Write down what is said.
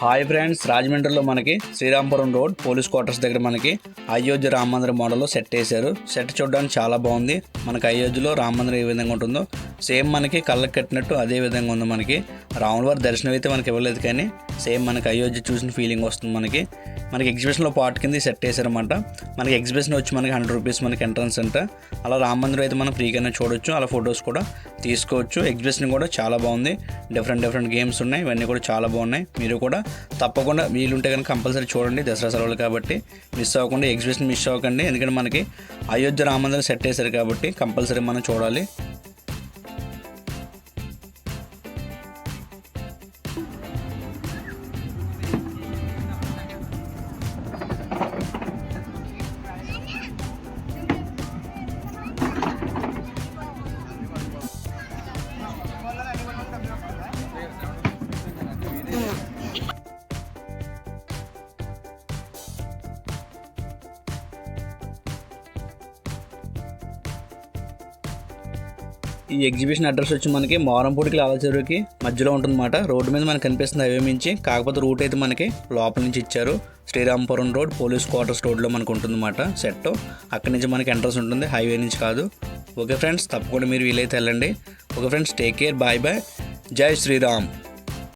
Hi friends రాజమండ్రిలో మనకి Srirampuram road police quarters దగ్గర మనకి అయోధ్య రామ మందిర మోడల్లో సెట్ వేశారు. సెట్ చూడడానికి చాలా బాగుంది. మనకి అయోధ్యలో రామ మందిరం ఏ విధంగా ఉంటుందో సేమ్ మనకి కళ్ళకి కట్టినట్టు అదే విధంగా ఉంది మనకి. రాముల వారి దర్శనం అయితే మనకి ఇవ్వలేదు కానీ సేమ్ మనకి అయోధ్య చూసిన ఫీలింగ్ వస్తుంది మనకి. మనకి ఎగ్జిబిషన్లో పార్ట్ కింద సెట్ చేశారన్నమాట. మనకి ఎగ్జిబిషన్ వచ్చి మనకి హండ్రెడ్ రూపీస్ మనకి ఎంట్రన్స్ అంట. అలా రామ మందిరం అయితే మనం ఫ్రీగానే చూడొచ్చు. అలా ఫొటోస్ కూడా తీసుకోవచ్చు. ఎగ్జిబిషన్ కూడా చాలా బాగుంది. డిఫరెంట్ డిఫరెంట్ గేమ్స్ ఉన్నాయి. ఇవన్నీ కూడా చాలా బాగున్నాయి. మీరు కూడా తప్పకుండా వీలుంటే కనుక కంపల్సరీ చూడండి. దసరా సెలవులు కాబట్టి మిస్ అవ్వకుండా ఎగ్జిబిషన్ మిస్ అవ్వకండి. ఎందుకంటే మనకి అయోధ్య రామ మందిరం సెట్ చేశారు కాబట్టి కంపల్సరీ మనం చూడాలి. ఈ ఎగ్జిబిషన్ అడ్రస్ వచ్చి మనకి మోరంపూడికి లాలచెరువుకి మధ్యలో ఉంటుందన్నమాట. రోడ్డు మీద మనకు కనిపిస్తుంది హైవే నుంచి కాకపోతే రూట్ అయితే మనకి లోపల నుంచి ఇచ్చారు. శ్రీరాంపురం రోడ్ పోలీస్ క్వార్టర్స్ రోడ్లో మనకు ఉంటుందన్నమాట సెట్. అక్కడి నుంచి మనకి ఎంట్రన్స్ ఉంటుంది. హైవే నుంచి కాదు. ఓకే ఫ్రెండ్స్ తప్పకుండా మీరు వీలైతే వెళ్ళండి. Okay friends take care. Bye bye. Jai Shriram.